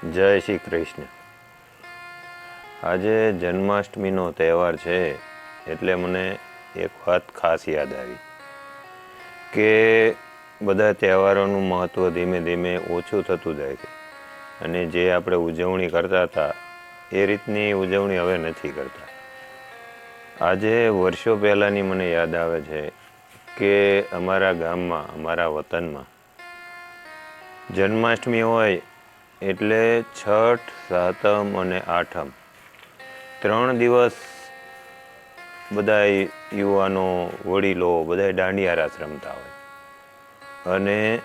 જય શ્રી કૃષ્ણ. આજે જન્માષ્ટમીનો તહેવાર છે એટલે મને એક વાત ખાસ યાદ આવી કે બધા તહેવારોનું મહત્ત્વ ધીમે ધીમે ઓછું થતું જાય છે અને જે આપણે ઉજવણી કરતા હતા એ રીતની ઉજવણી હવે નથી કરતા. આજે વર્ષો પહેલાંની મને યાદ આવે છે કે અમારા ગામમાં, અમારા વતનમાં જન્માષ્ટમી હોય એટલે છઠ, સાતમ અને આઠમ. ત્રણ દિવસ બધા યુવાનો વડીલો બધા દાંડિયા રાસ રમતા હોય. અને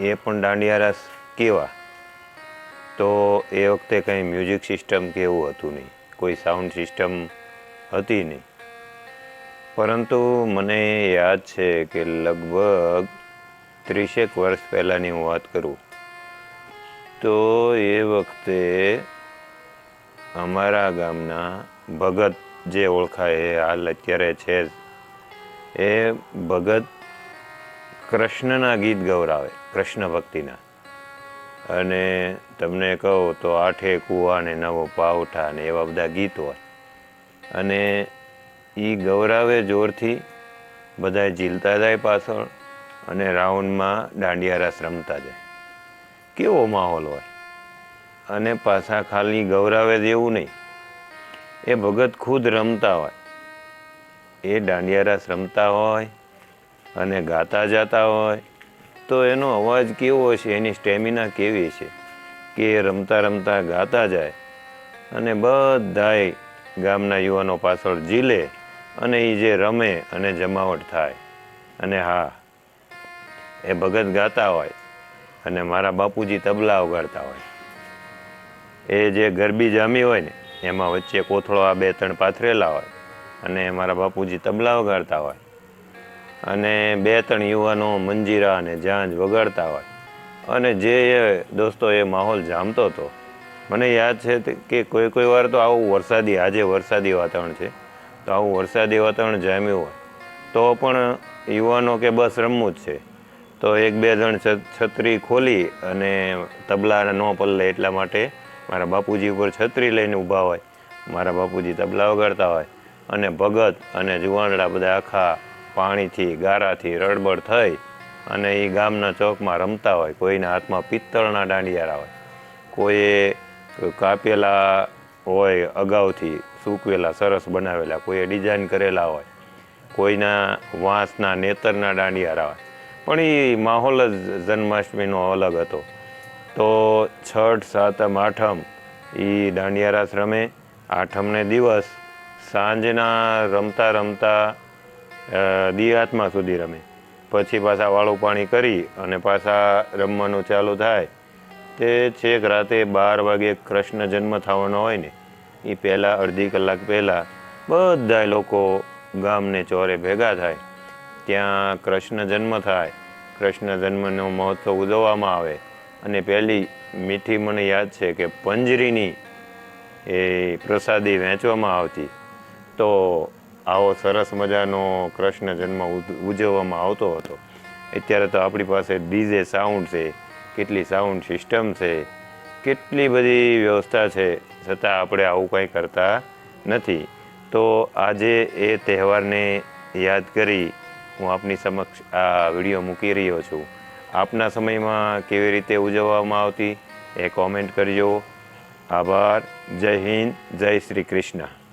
એ પણ દાંડિયા રાસ કેવા? તો એ વખતે કંઈ મ્યુઝિક સિસ્ટમ કે એવું હતું નહીં. કોઈ સાઉન્ડ સિસ્ટમ હતી નહીં. પરંતુ મને યાદ છે કે લગભગ ત્રીસેક વર્ષ પહેલાંની હું વાત કરું તો એ વખતે અમારા ગામના ભગત જે ઓળખાય, એ હાલ અત્યારે છે એ ભગત કૃષ્ણના ગીત ગૌરાવે, કૃષ્ણ ભક્તિના. અને તમને કહું તો આઠે કુવા ને નવો પાવઠા ને એવા બધા ગીત હોય. અને એ ગૌરાવે જોરથી બધા ઝીલતા જાય પાછળ અને રાઉન્ડમાં દાંડિયારા શ્રમતા રમતા જાય. કેવો માહોલ હોય? અને પાછા ખાલી ગૌરાવે જેવું નહીં. એ ભગત ખુદ રમતા હોય. એ દાંડિયારાસ રમતા હોય અને ગાતા જતા હોય. તો એનો અવાજ કેવો છે? એની સ્ટેમિના કેવી છે? કે એ રમતા રમતા ગાતા જાય અને બધાય ગામના યુવાનો પાછળ ઝીલે અને એ જે રમે અને જમાવટ થાય. અને હા, એ ભગત ગાતા હોય. અને મારા બાપુજી તબલા વગાડતા હોય. એ જે ગરબી જામી હોય ને, એમાં વચ્ચે કોથળો આ બે ત્રણ પાથરેલા હોય અને મારા બાપુજી તબલા વગાડતા હોય. અને બે ત્રણ યુવાનો મંજીરા અને જાંજ વગાડતા હોય. અને જે એ દોસ્તો એ માહોલ જામતો હતો, મને યાદ છે કે કોઈ કોઈ વાર તો આવું વરસાદી, આજે વરસાદી વાતાવરણ છે, તો આવું વરસાદી વાતાવરણ જામ્યું હોય. તો પણ યુવાનો કે બસ રમવું જ છે. તો એક બે જણ છત્રી ખોલી અને તબલા ન પલ્લે એટલા માટે મારા બાપુજી ઉપર છત્રી લઈને ઊભા હોય. મારા બાપુજી તબલા વગાડતા હોય અને ભગત અને જુવાનડા બધા આખા પાણીથી, ગારાથી રડબડ થઈ અને એ ગામના ચોકમાં રમતા હોય. કોઈના હાથમાં પિત્તળના દાંડિયારા હોય. કોઈએ કાપેલા હોય અગાઉથી, સૂકવેલા, સરસ બનાવેલા, કોઈએ ડિઝાઇન કરેલા હોય. કોઈના વાંસના, નેતરના દાંડિયારા હોય. પણ એ માહોલ જ જન્માષ્ટમીનો અલગ હતો. તો છઠ, સાતમ, આઠમ એ દાંડિયા રાસ રમે. આઠમને દિવસ સાંજના રમતા રમતા દિયાત્મા સુધી રમે. પછી પાછા વાળું પાણી કરી અને પાછા રમવાનું ચાલુ થાય. તે છેક રાતે બાર વાગે કૃષ્ણ જન્મ થવાનો હોય ને એ પહેલાં અડધી કલાક પહેલાં બધા લોકો ગામને ચોરે ભેગા થાય. ત્યાં કૃષ્ણ જન્મ થાય. કૃષ્ણ જન્મનો મહોત્સવ ઉજવવામાં આવે. અને પહેલી મીઠી મને યાદ છે કે પંજરીની એ પ્રસાદી વહેંચવામાં આવતી. તો આવો સરસ મજાનો કૃષ્ણ જન્મ ઉજ- ઉજવવામાં આવતો હતો. અત્યારે તો આપણી પાસે ડીજે સાઉન્ડ છે, કેટલી સાઉન્ડ સિસ્ટમ છે, કેટલી બધી વ્યવસ્થા છે, છતાં આપણે આવું કંઈ કરતા નથી. તો આજે એ તહેવારને યાદ કરી હું આપની સમક્ષ આ વીડિયો મૂકી રહ્યો છું. આપના સમયમાં કેવી રીતે ઉજવવામાં આવતી એ કોમેન્ટ કરજો. આભાર. જય હિન્દ. જય શ્રી કૃષ્ણ.